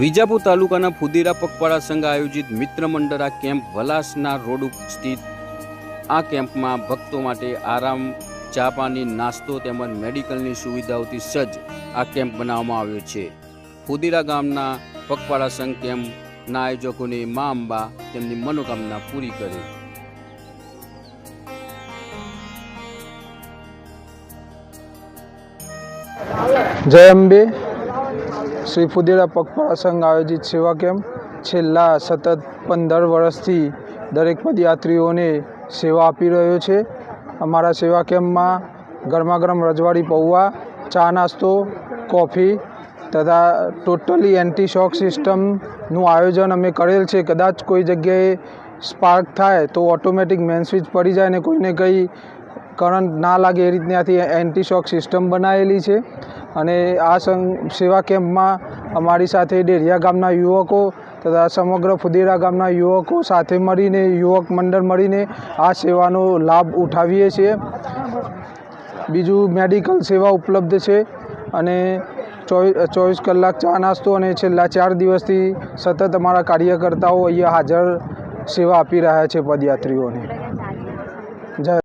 વિજાપુર તાલુકાના ફુદીરા પગપાળા સંઘ આયોજિત મિત્ર મંડળા કેમ્પ વલાસના રોડ સ્થિત આ કેમ્પમાં ભક્તો માટે આરામ, ચા પાણી, નાસ્તો તેમજ મેડિકલની સુવિધાઓથી સજ્જ આ કેમ્પ બનાવવામાં આવ્યો છે. ફુદીરા ગામના પગપાળા સંઘ કેમ્પના આયોજકોને મા અંબા તેમની મનોકામના પૂરી કરે. જય અંબે. શ્રી ફુદેરા પગપાળા સંઘ આયોજિત સેવા કેમ્પ છેલ્લા સતત પંદર વર્ષથી દરેક પદયાત્રીઓને સેવા આપી રહ્યો છે. અમારા સેવા કેમ્પમાં ગરમા ગરમ રજવાડી, પૌવા, ચા નાસ્તો, કોફી તથા ટોટલી એન્ટી શોક સિસ્ટમનું આયોજન અમે કરેલ છે. કદાચ કોઈ જગ્યાએ સ્પાર્ક થાય તો ઓટોમેટિક મેન સ્વિચ પડી જાય ને કોઈને કંઈ કરંટ ના લાગે એ રીતનાથી એન્ટી શોક સિસ્ટમ બનાવેલી છે. અને આ સંઘ સેવા કેમ્પમાં અમારી સાથે ડેરિયા ગામના યુવકો તથા સમગ્ર ફુદેરા ગામના યુવકો સાથે મળીને યુવક મંડળ મળીને આ સેવાનો લાભ ઉઠાવીએ છીએ. બીજું મેડિકલ સેવા ઉપલબ્ધ છે અને ચોવીસ કલાક ચા નાસ્તો અને છેલ્લા ચાર દિવસથી સતત અમારા કાર્યકર્તાઓ અહીંયા હાજર સેવા આપી રહ્યા છે પદયાત્રીઓને. જય